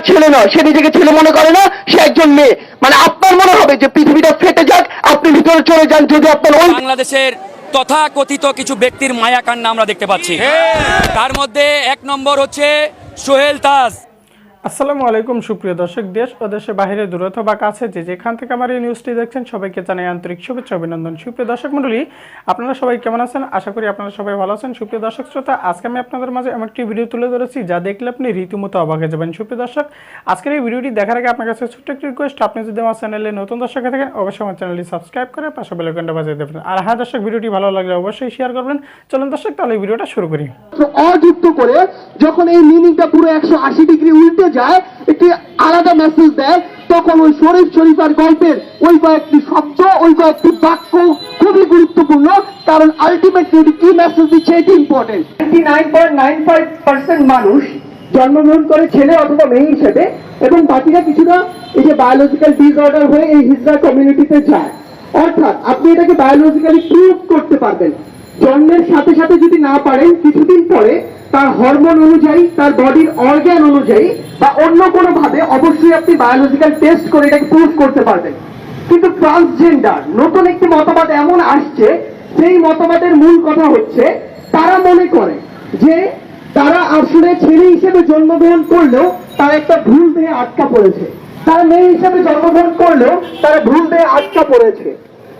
আর ছেলে নয় সে নিজেকে ছেলে মনে করে না সে একজন মেয়ে। মানে আপনার মনে হবে যে পৃথিবীটা ফেটে যাক আপনি ভিতরে চলে যান যদি আপনার ওই বাংলাদেশের তথা কথিত কিছু ব্যক্তির মায়া কান্না আমরা দেখতে পাচ্ছি। তার মধ্যে এক নম্বর হচ্ছে সোহেল তাজ। আসসালামু আলাইকুম সুপ্রিয় দর্শক দেশ ও দেশের বাইরে দূর অথবা কাছে যে যেখান থেকে আমার এই নিউজটি দেখছেন সবাইকে জানাই আন্তরিক শুভেচ্ছা অভিনন্দন সুপ্রিয় দর্শক মণ্ডলী আপনারা সবাই কেমন আছেন আশা করি আপনারা সবাই ভালো আছেন সুপ্রিয় দর্শক শ্রোতা আজকে আমি আপনাদের মাঝে এমন একটি ভিডিও তুলে ধরেছি যা দেখলে আপনি রীতিমতো অবাক হয়ে যাবেন সুপ্রিয় দর্শক আজকের এই ভিডিওটি দেখার আগে আপনার কাছে ছোট্ট একটি রিকোয়েস্ট আপনি যদি আমার চ্যানেলে নতুন দর্শক হয়ে থাকেন অবশ্যই আমার চ্যানেলটি সাবস্ক্রাইব করে পাশে বেলকনটা বাজিয়ে দেবেন আর হ্যাঁ দর্শক ভিডিওটি ভালো লাগলে অবশ্যই শেয়ার করবেন চলুন দর্শক তাহলে ভিডিওটা শুরু করি অযুক্ত করে যখন এই মিনিংটা পুরো একশো আশি ডিগ্রি উল্টে যায়, একটি আলাদা মেসেজ দেয়, তখন ওই শরীফ শরীফার গল্পের ওই কয়েকটি শব্দ, ওই কয়েকটি বাক্য খুবই গুরুত্বপূর্ণ, কারণ আলটিমেটলি কি মেসেজ দিচ্ছে এটি ইম্পর্টেন্ট মানুষ জন্মগ্রহণ করে ছেলে অথবা মেয়ে হিসেবে, এবং বাকিরা কিছুটা এই যে বায়োলজিক্যাল ডিসঅর্ডার হয়ে এই হিজড়া কমিউনিটিতে যায়। অর্থাৎ আপনি এটাকে বায়োলজিক্যালি প্রুভ করতে পারবেন। জন্মের সাথে সাথে যদি না পারেন কিছুদিন পরে তার হরমোন অনুযায়ী, তার বডির অর্গ্যান অনুযায়ী বা অন্য কোনো ভাবে অবশ্যই আপনি বায়োলজিক্যাল টেস্ট করে এটাকে প্রুভ করতে পারবেন। কিন্তু ট্রান্সজেন্ডার নতুন একটি মতবাদ এমন আসছে, সেই মতবাদের মূল কথা হচ্ছে, তারা মনে করে যে তারা আসলে ছেলে হিসেবে জন্মগ্রহণ করলেও তারা একটা ভুল দেহে আটকা পড়েছে। তারা মেয়ে হিসেবে জন্মগ্রহণ করলেও তারা ভুল দেহে আটকা পড়েছে।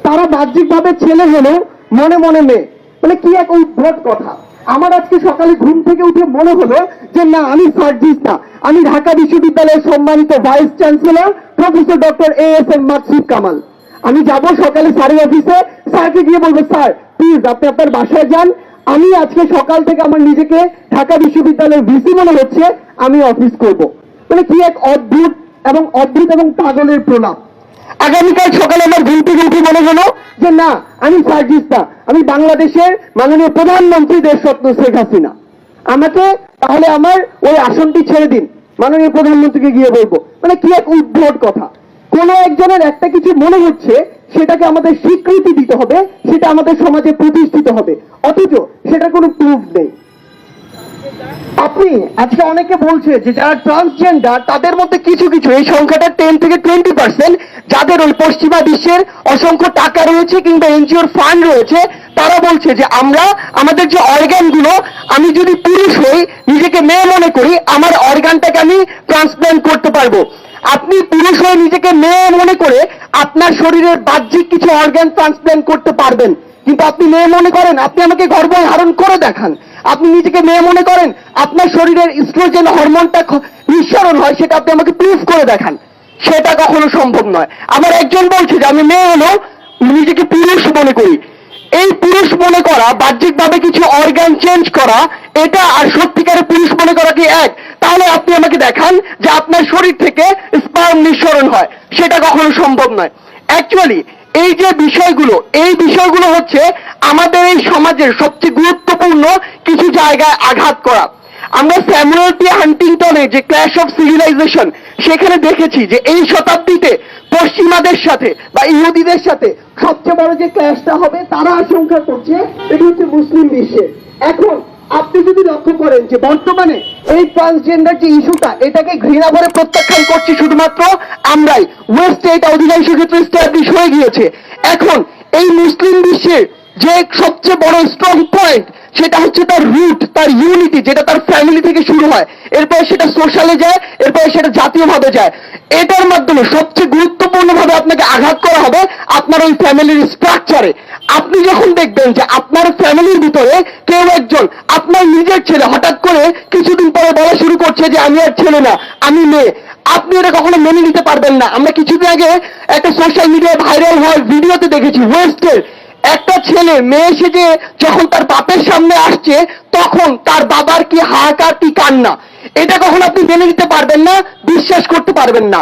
তারা বাহ্যিকভাবে ছেলে হলেও মনে মনে মেয়ে। মানে কি এক উদ্ভট কথা? আমার আজকে সকালে ঘুম থেকে উঠে মনে হলো যে না, আমি সার্জিস না। আমি ঢাকা বিশ্ববিদ্যালয়ের সম্মানিত vice chancellor professor doctor A S M Maksud Kamal. আমি যাব সকালে স্যারের অফিসে। স্যারকে গিয়ে বলব, স্যার প্লিজ আপনি আপনার বাসায় যান। আমি আজকে সকাল থেকে আমার নিজেকে ঢাকা বিশ্ববিদ্যালয়ের ভিসি মনে হচ্ছে। আমি অফিস করব। মানে কি এক অদ্ভুত এবং অদ্ভুত এবং পাগলের প্রলাপ। আগামীকাল সকালে আমার ঘুম হলো যে না, আমি সার্জিস না আমি বাংলাদেশের মাননীয় প্রধানমন্ত্রী দেশরত্ন শেখ হাসিনা। আমাকে তাহলে আমার ওই আসনটি ছেড়ে দিন। মাননীয় প্রধানমন্ত্রীকে গিয়ে বলব। মানে কি এক উদ্ভট কথা। কোনো একজনের একটা কিছু মনে হচ্ছে, সেটাকে আমাদের স্বীকৃতি দিতে হবে, সেটা আমাদের সমাজে প্রতিষ্ঠিত হবে। অথচ সেটা কোনো প্রুফ নেই। আপনি, আজকে অনেকে বলছে যে যারা ট্রান্সজেন্ডার তাদের মধ্যে কিছু কিছু, এই সংখ্যাটা টেন থেকে টোয়েন্টি পার্সেন্ট যাদের ওই পশ্চিমা বিশ্বের অসংখ্য টাকা রয়েছে কিংবা এনজিওর ফান্ড রয়েছে, তারা বলছে যে আমরা, আমাদের যে অর্গানগুলো, আমি যদি পুরুষ হই, নিজেকে মেয়ে মনে করি, আমার অর্গানটাকে আমি ট্রান্সপ্ল্যান্ট করতে পারব। আপনি পুরুষ হয়ে নিজেকে মেয়ে মনে করে আপনার শরীরের বাহ্যিক কিছু অর্গান ট্রান্সপ্ল্যান্ট করতে পারবেন। কিন্তু আপনি মেয়ে মনে করেন, আপনি আমাকে গর্ভ ধারণ করে দেখান। আপনি নিজেকে মেয়ে মনে করেন, আপনার শরীরের ইস্ট্রোজেন হরমোনটা নিঃসরণ হয়, সেটা আপনি আমাকে প্রুফ করে দেখান। সেটা কখনো সম্ভব নয়। আমার একজন বলছে যে, আমি মেয়ে হলেও নিজেকে পুরুষ মনে করি। এই পুরুষ মনে করা, বাহ্যিকভাবে কিছু অর্গান চেঞ্জ করা, এটা আর সত্যিকারের পুরুষ মনে করা কি এক? তাহলে আপনি আমাকে দেখান যে আপনার শরীর থেকে স্পার্ম নিঃসরণ হয়। সেটা কখনো সম্ভব নয়। অ্যাকচুয়ালি এই যে বিষয়গুলো, এই বিষয়গুলো হচ্ছে আমাদের এই সমাজের সবচেয়ে গুরুত্বপূর্ণ কিছু জায়গায় আঘাত করা। আমরা স্যামুয়েল হান্টিংটনে যে ক্ল্যাশ অফ সিভিলাইজেশন, সেখানে দেখেছি যে এই শতাব্দীতে পশ্চিমাদের সাথে বা ইহুদিদের সাথে সবচেয়ে বড় যে ক্ল্যাশটা হবে, তারা আশঙ্কা করছে এটি হচ্ছে মুসলিম বিশ্বে। এখন আপনি যদি লক্ষ্য করেন যে বর্তমানে এই ট্রান্সজেন্ডার যে ইস্যুটা, এটাকে ঘৃণা ভরে প্রত্যাখ্যান করছি শুধুমাত্র আমরাই। ওয়েস্ট এটা অধিকাংশ ক্ষেত্রে স্ট্যাবলিশ হয়ে গিয়েছে। এখন এই মুসলিম বিশ্বের যে সবচেয়ে বড় স্ট্রং পয়েন্ট সেটা হচ্ছে তার রুট তার ইউনিটি যেটা তার ফ্যামিলি থেকে শুরু হয়। এরপরে সেটা সোশ্যালে যায়, এরপরে সেটা জাতীয়ভাবে যায়। এটার মাধ্যমে সবচেয়ে গুরুত্বপূর্ণ ভাবে আপনাকে আঘাত করা হবে আপনার ওই ফ্যামিলির স্ট্রাকচারে আপনি যখন দেখবেন যে আপনার ফ্যামিলির ভিতরে কেউ একজন, আপনার নিজের ছেলে হঠাৎ করে কিছুদিন পরে বলা শুরু করছে যে, আমি আর ছেলে না, আমি মেয়ে। আপনি এটা কখনো মেনে নিতে পারবেন না। আমরা কিছুদিন আগে একটা সোশ্যাল মিডিয়ায় ভাইরাল হওয়ার ভিডিওতে দেখেছি ওয়েস্টের একটা ছেলে, মেয়ে সেজে যখন তার বাপের সামনে আসছে, তখন তার বাবার কি হাহাকার, কি কান্না? এটা কখন আপনি মেনে নিতে পারবেন না, বিশ্বাস করতে পারবেন না।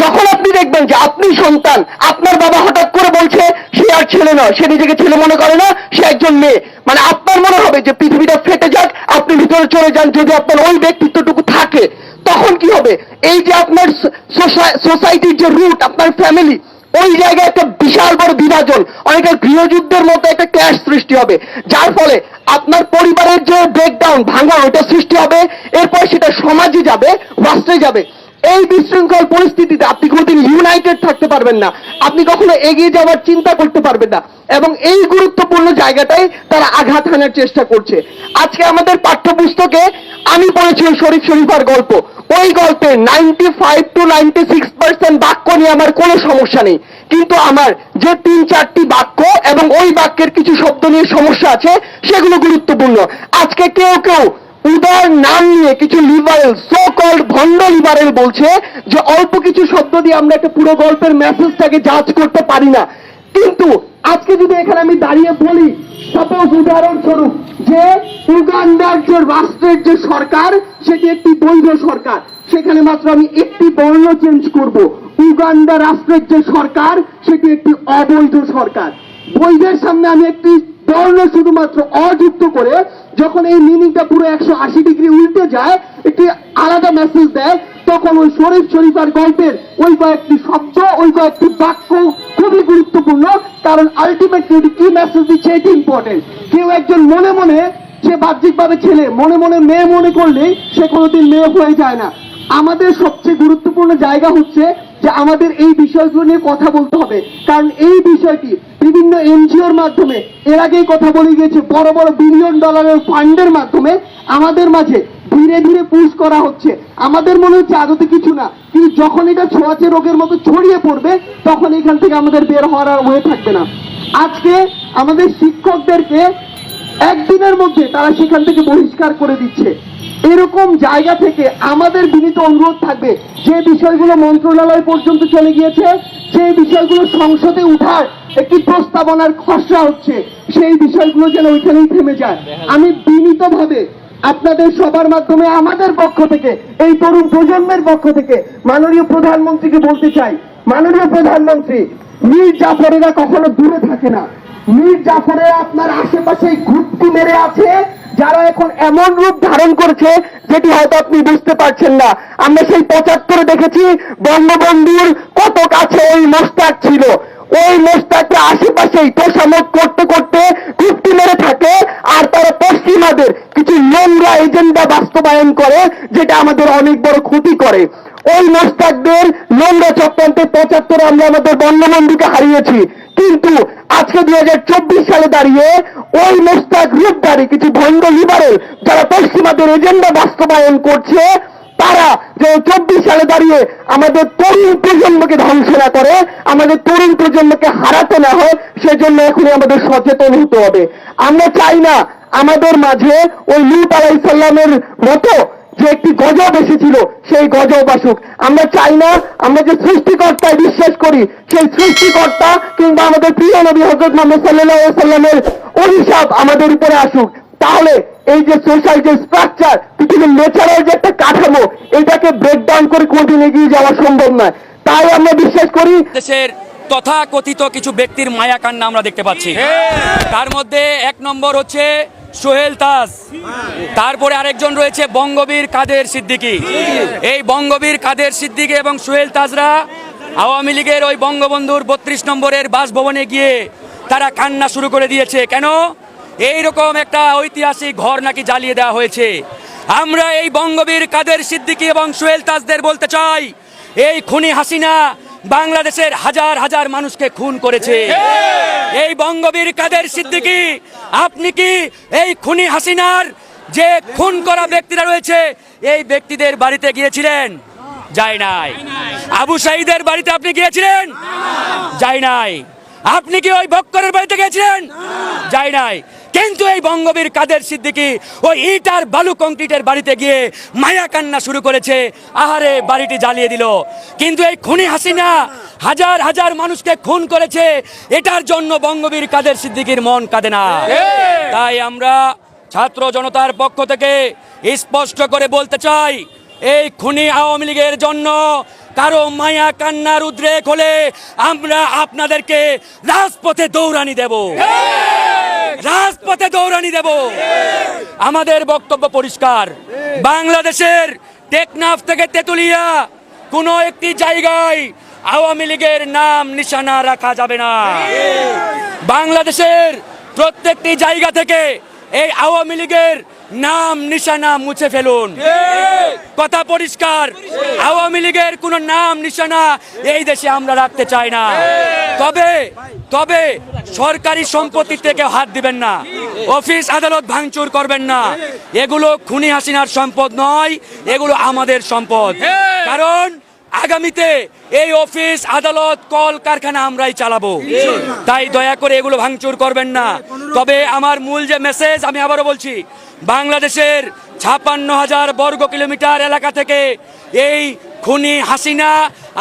যখন আপনি দেখবেন যে আপনি সন্তান, আপনার বাবা হঠাৎ করে বলছে, সে আর ছেলে নয়, সে নিজেকে ছেলে মনে করে না, সে একজন মেয়ে। মানে আপনার মনে হবে যে পৃথিবীটা ফেটে যাক, আপনি ভিতরে চলে যান, যদি আপনার ওই ব্যক্তিত্বটুকু থাকে, তখন কি হবে? এই যে আপনার সোসাইটির যে রুট আপনার ফ্যামিলি ওই জায়গায় একটা বিশাল বড় বিভাজন অনেকটা গৃহযুদ্ধের মতো একটা ক্যাশ সৃষ্টি হবে। যার ফলে আপনার পরিবারের যে ব্রেকডাউন ভাঙা ওটা সৃষ্টি হবে। এরপর সেটা সমাজে যাবে, রাষ্ট্রে যাবে। এই বিশৃঙ্খল পরিস্থিতিতে আপনি কোনোদিন ইউনাইটেড থাকতে পারবেন না। আপনি কখনো এগিয়ে যাওয়ার চিন্তা করতে পারবেন না। এবং এই গুরুত্বপূর্ণ জায়গাটাই তারা আঘাত হানার চেষ্টা করছে। আজকে আমাদের পাঠ্যপুস্তকে আমি পড়েছি শরীফ শরীফার গল্প। ওই গল্পে ninety five to ninety six percent বাক্য নিয়ে আমার কোনো সমস্যা নেই। কিন্তু আমার যে তিন চারটি বাক্য এবং ওই বাক্যের কিছু শব্দ নিয়ে সমস্যা আছে, সেগুলো গুরুত্বপূর্ণ। আজকে কেউ কেউ উদার নাম নিয়ে কিছু লিবারেল সো কল্ড ভণ্ড লিবারেল বলছে যে অল্প কিছু শব্দ দিয়ে আমরা একটা পুরো গল্পের মেসেজটাকে জাজ করতে পারি না। কিন্তু আজকে যদি এখানে আমি দাঁড়িয়ে বলি সাপোজ উদাহরণস্বরূপ যে উগান্ডার যে রাষ্ট্রের যে সরকার, সেটি একটি বৈধ সরকার। সেখানে মাত্র আমি একটি বর্ণ চেঞ্জ করব। উগান্ডা রাষ্ট্রের যে সরকার, সেটি একটি অবৈধ সরকার। বৈধের সামনে আমি একটি বর্ণ শুধুমাত্র অযুক্ত করে যখন এই মিনিংটা পুরো একশো আশি ডিগ্রি উল্টে যায়, একটি আলাদা মেসেজ দেয়, তখন ওই শরীফ শরীফার গল্পের ওই কয়েকটি শব্দ, ওই কয়েকটি বাক্য খুবই গুরুত্বপূর্ণ, কারণ আলটিমেটলি কি মেসেজ দিচ্ছে এটি ইম্পর্টেন্ট কেউ একজন মনে মনে, সে বাহ্যিকভাবে ছেলে, মনে মনে মেয়ে মনে করলে সে কোনোদিন মেয়ে হয়ে যায় না। আমাদের সবচেয়ে গুরুত্বপূর্ণ জায়গা হচ্ছে যে আমাদের এই বিষয়গুলো নিয়ে কথা বলতে হবে, কারণ এই বিষয়টি বিভিন্ন এনজিওর মাধ্যমে, এর আগেই কথা বলে গিয়েছে, বড় বড় বিলিয়ন ডলারের ফান্ডের মাধ্যমে আমাদের মাঝে ধীরে ধীরে পুশ করা হচ্ছে। আমাদের মনে হচ্ছে আদতে কিছু না, কিন্তু যখন এটা ছোঁয়াচে রোগের মতো ছড়িয়ে পড়বে, তখন এখান থেকে আমাদের বের হওয়ার আর হয়ে থাকবে না। আজকে আমাদের শিক্ষকদেরকে একদিনের মধ্যে তারা সেখান থেকে বহিষ্কার করে দিচ্ছে। এরকম জায়গা থেকে আমাদের বিনীত অনুরোধ থাকবে, যে বিষয়গুলো মন্ত্রণালয় পর্যন্ত চলে গিয়েছে সেই বিষয়গুলো সংসদে উঠার একটি প্রস্তাবনার খসড়া হচ্ছে। সেই বিষয়গুলো যেন ওইখানেই থেমে যায়। আমি বিনীতভাবে আপনাদের সবার মাধ্যমে, আমাদের পক্ষ থেকে, এই তরুণ প্রজন্মের পক্ষ থেকে মাননীয় প্রধানমন্ত্রীকে বলতে চাই। মাননীয় প্রধানমন্ত্রী, মীর জাফরেরা কখনো দূরে থাকে না। মীর জাফরেরা আপনার আশেপাশে ঘুরতি মেরে আছে, যারা এখন এমন রূপ ধারণ করছে, যেটি হয়তো আপনি বুঝতে পারছেন না। আমরা সেই পঁচাত্তরে দেখেছি বঙ্গবন্ধুর কত কাছে ওই মোস্তাক ছিল। ওই মোস্তাককে আশেপাশেই তোষামত করতে করতে কুপ্তি মেরে থাকে, আর তারা পশ্চিমাদের কিছু নোংরা এজেন্ডা বাস্তবায়ন করে, যেটা আমাদের অনেক বড় ক্ষতি করে। ওই মোস্তাকদের নোংরা চক্রান্তে পঁচাত্তরে আমরা আমাদের বঙ্গবন্ধুকে হারিয়েছি। কিন্তু আজকে দুই হাজার চব্বিশ সালে দাঁড়িয়ে ওই মোস্তাক রূপধারী, কিছু ভণ্ড লিবারেল, যারা পশ্চিমাদের এজেন্ডা বাস্তবায়ন করছে তারা যে চব্বিশ সালে দাঁড়িয়ে আমাদের তরুণ প্রজন্মকে ধ্বংস না করে, আমাদের তরুণ প্রজন্মকে হারাতে না হয়, সেজন্য এখনই আমাদের সচেতন হতে হবে। আমরা চাই না আমাদের মাঝে ওই লুট আলাইসাল্লামের মতো যে একটি গজব এসেছিল, সেই গজব আসুক। আমরা চাই না আমরা যে সৃষ্টিকর্তায় বিশ্বাস করি, সেই সৃষ্টিকর্তা কিংবা আমাদের প্রিয় নবী হজরত মোহাম্মদ সাল্লাহ সাল্লামের অভিশাপ আমাদের উপরে আসুক। তাহলে এই যে সোশ্যাল যে স্ট্রাকচার পৃথিবীর ন্যাচারাল যে একটা কাঠামো এটাকে ব্রেকডাউন করে কোনদিন এগিয়ে যাওয়া সম্ভব নয়। তাই আমরা বিশ্বাস করি দেশের তথা কথিত কিছু ব্যক্তির মায়া কান্না আমরা দেখতে পাচ্ছি। তার মধ্যে এক নম্বর হচ্ছে সোহেল তাস তারপরে আরেকজন রয়েছে বঙ্গবীর কাদের সিদ্দিকী। এই বঙ্গবীর কাদের সিদ্দিকী এবং সোহেল তাজরা আওয়ামী লীগের ওই বঙ্গবন্ধুর বত্রিশ নম্বরের বাসভবনে গিয়ে তারা কান্না শুরু করে দিয়েছে। কেন? এই রকম একটা ঐতিহাসিক ঘর নাকি জ্বালিয়ে দেওয়া হয়েছে। আমরা এই বঙ্গবীর কাদের সিদ্দিকী এবং সোহেল তাজদের বলতে চাই, এই খুনি হাসিনা বাংলাদেশের হাজার হাজার মানুষকে খুন করেছে। এই বঙ্গবীর কাদের সিদ্দিকী, আপনি কি এই খুনি হাসিনার যে খুন করা ব্যক্তিরা রয়েছে, এই ব্যক্তিদের বাড়িতে গিয়েছিলেন? যাই নাই। আবু সাইদের বাড়িতে আপনি গিয়েছিলেন? যাই নাই। আপনি কি ওই বক্করের বাড়িতে গিয়েছিলেন যাই নাই। কিন্তু এই বঙ্গবীর কাদের সিদ্দিকী ওই ইট আর বালু কংক্রিটের বাড়িতে গিয়ে মায়া কান্না শুরু করেছে আহারে বাড়িটি জ্বালিয়ে দিল। কিন্তু এই খুনি হাসিনা হাজার হাজার মানুষকে খুন করেছে এটার জন্য বঙ্গবীর কাদের সিদ্দিকীর মন কাঁদে না। তাই আমরা ছাত্র জনতার পক্ষ থেকে স্পষ্ট করে বলতে চাই এই খুনি আওয়ামী লীগের জন্য কারও মায়া কান্নার উদ্রেক হলে আমরা আপনাদেরকে রাজপথে দৌড়ানি দেব। রাজপথে দৌড়ানি দেব। আমাদের বক্তব্য পরিষ্কার। বাংলাদেশের টেকনাফ থেকে তেতুলিয়া কোনো একটি জায়গায় আওয়ামী লীগের নাম নিশানা রাখা যাবে না। বাংলাদেশের প্রত্যেকটি জায়গা থেকে এই আওয়ামী লীগের নাম নিশানা মুছে ফেলুন। কথা পরিষ্কার। আওয়ামী লীগের কোনো নাম নিশানা এই দেশে আমরা রাখতে চাই না। তবে তবে সরকারি সম্পত্তি থেকে হাত দিবেন না। অফিস আদালত ভাঙচুর করবেন না। এগুলো খুনি হাসিনার সম্পদ নয় এগুলো আমাদের সম্পদ। কারণ আগামীতে এই অফিস, আদালত কল কারখানা আমরাই চালাবো। তাই দয়া করে এগুলো ভাঙচুর করবেন না। তবে আমার মূল যে মেসেজ আমি আবারও বলছি, বাংলাদেশের ছাপান্ন হাজার বর্গ কিলোমিটার এলাকা থেকে এই খুনি হাসিনা,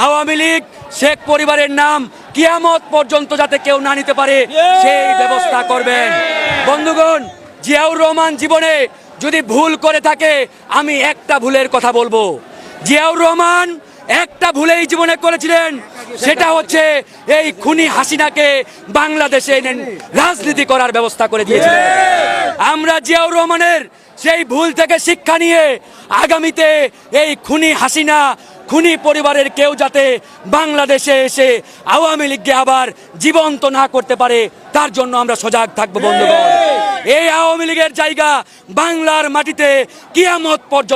আওয়ামী লীগ, শেখ পরিবারের নাম কিয়ামত পর্যন্ত যাতে কেউ না নিতে পারে, সেই ব্যবস্থা করবেন। বন্ধুগণ, জিয়াউর রহমান জীবনে যদি ভুল করে থাকে, আমি একটা ভুলের কথা বলব। জিয়াউর রহমান একটা ভুলেই জীবনে করেছিলেন। সেটা হচ্ছে এই খুনি হাসিনাকে বাংলাদেশে এনে রাজনীতি করার ব্যবস্থা করে দিয়েছিলেন। আমরা জিয়াউর রহমানের সেই ভুল থেকে শিক্ষা নিয়ে আগামীতে এই খুনি হাসিনা খুনি পরিবারের কেউ যাতে বাংলাদেশে এসে আওয়ামী লীগকে আবার জীবন্ত না করতে পারে তার জন্য আমরা সজাগ থাকব বন্ধুগণ। এই আওয়ামী লীগের জায়গা বাংলার মাটিতে কিয়ামত পর্যন্ত